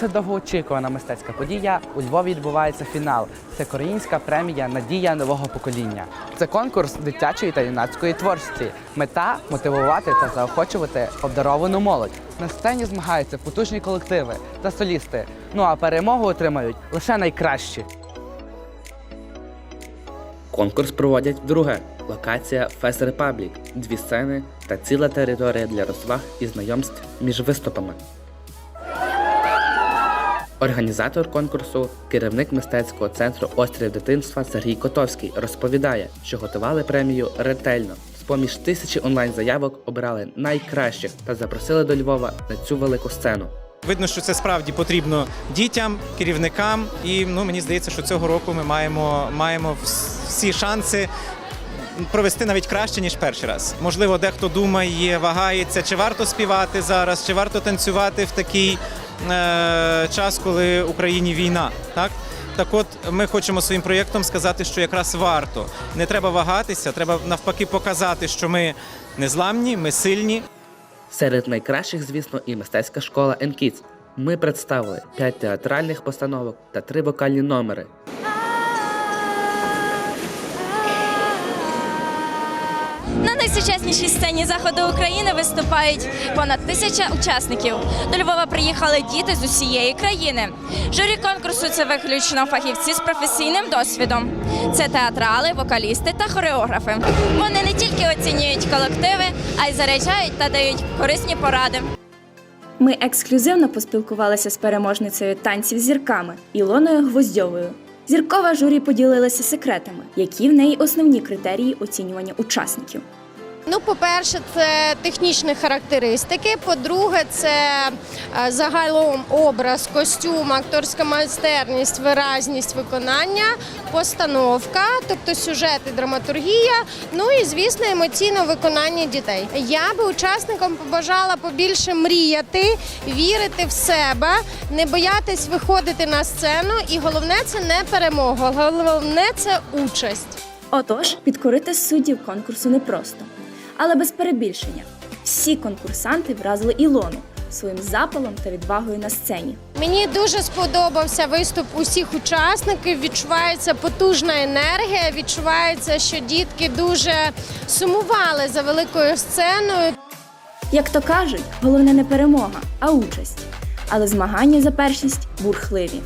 Це довгоочікувана мистецька подія. У Львові відбувається фінал. Це Корінська премія Надія нового покоління. Це конкурс дитячої та юнацької творчості. Мета мотивувати та заохочувати обдаровану молодь. На сцені змагаються потужні колективи та солісти. Ну а перемогу отримають лише найкращі. Конкурс проводять вдруге. Локація Фест Репаблік, дві сцени та ціла територія для розваг і знайомств між виступами. Організатор конкурсу, керівник мистецького центру Острів дитинства Сергій Котовський розповідає, що готували премію ретельно. З поміж тисячі онлайн заявок обирали найкращих та запросили до Львова на цю велику сцену. Видно, що це справді потрібно дітям, керівникам, і ну мені здається, що цього року ми маємо, маємо всі шанси. Провести навіть краще ніж перший раз. Можливо, дехто думає, вагається, чи варто співати зараз, чи варто танцювати в такий е, час, коли в Україні війна. Так так, от ми хочемо своїм проєктом сказати, що якраз варто. Не треба вагатися, треба навпаки показати, що ми незламні, ми сильні, Серед найкращих, звісно, і мистецька школа Енкіц. Ми представили 5 театральних постановок та 3 вокальні номери. На найсучаснішій сцені заходу України виступають понад тисяча учасників. До Львова приїхали діти з усієї країни. Журі конкурсу це виключно фахівці з професійним досвідом. Це театрали, вокалісти та хореографи. Вони не тільки оцінюють колективи, а й заряджають та дають корисні поради. Ми ексклюзивно поспілкувалися з переможницею танців зірками Ілоною Гвоздьовою. Зіркова журі поділилася секретами, які в неї основні критерії оцінювання учасників. Ну, по-перше, це технічні характеристики. По-друге, це е, загалом образ, костюм, акторська майстерність, виразність виконання, постановка, тобто сюжет і драматургія. Ну і звісно, емоційне виконання дітей. Я би учасникам побажала побільше мріяти, вірити в себе, не боятись виходити на сцену. І головне це не перемога, головне це участь. Отож, підкорити суддів конкурсу непросто, але без перебільшення. Всі конкурсанти вразили Ілону своїм запалом та відвагою на сцені. Мені дуже сподобався виступ усіх учасників. Відчувається потужна енергія. Відчувається, що дітки дуже сумували за великою сценою. Як то кажуть, головне не перемога, а участь. Але змагання за першість бурхливі.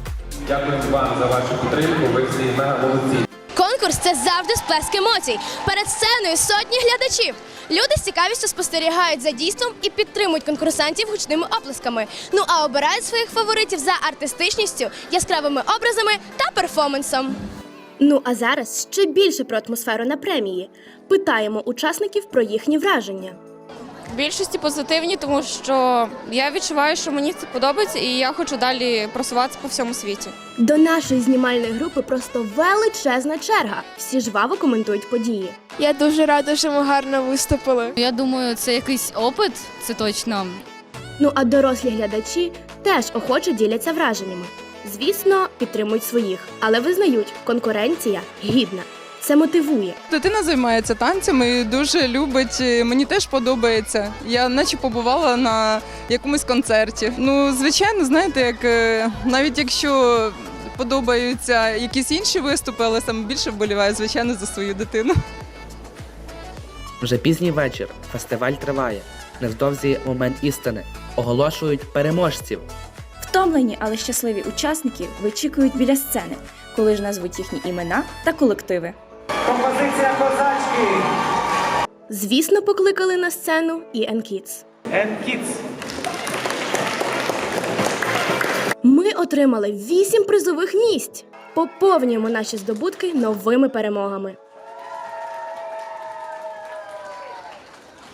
Дякую вам за вашу підтримку. Ви всі мега молодці. Конкурс це завжди сплеск емоцій. Перед сценою сотні глядачів. Люди з цікавістю спостерігають за дійством і підтримують конкурсантів гучними оплесками. Ну а обирають своїх фаворитів за артистичністю, яскравими образами та перформансом. Ну а зараз ще більше про атмосферу на премії. Питаємо учасників про їхні враження. В більшості позитивні, тому що я відчуваю, що мені це подобається, і я хочу далі просуватися по всьому світі. До нашої знімальної групи просто величезна черга. Всі жваво коментують події. Я дуже рада, що ми гарно виступили. Я думаю, це якийсь опит, це точно. Ну а дорослі глядачі теж охоче діляться враженнями. Звісно, підтримують своїх, але визнають, конкуренція гідна. Це мотивує. Дитина займається танцями і дуже любить. Мені теж подобається. Я наче побувала на якомусь концерті. Ну, звичайно, знаєте, як е, навіть якщо подобаються якісь інші виступи, але саме більше вболіваю, звичайно, за свою дитину. Вже пізній вечір. Фестиваль триває. Невдовзі момент істини. Оголошують переможців. Втомлені, але щасливі учасники вичікують біля сцени, коли ж назвуть їхні імена та колективи. Композиція козачки. Звісно, покликали на сцену і Енкіц. Енкіц. Ми отримали вісім призових місць. Поповнюємо наші здобутки новими перемогами.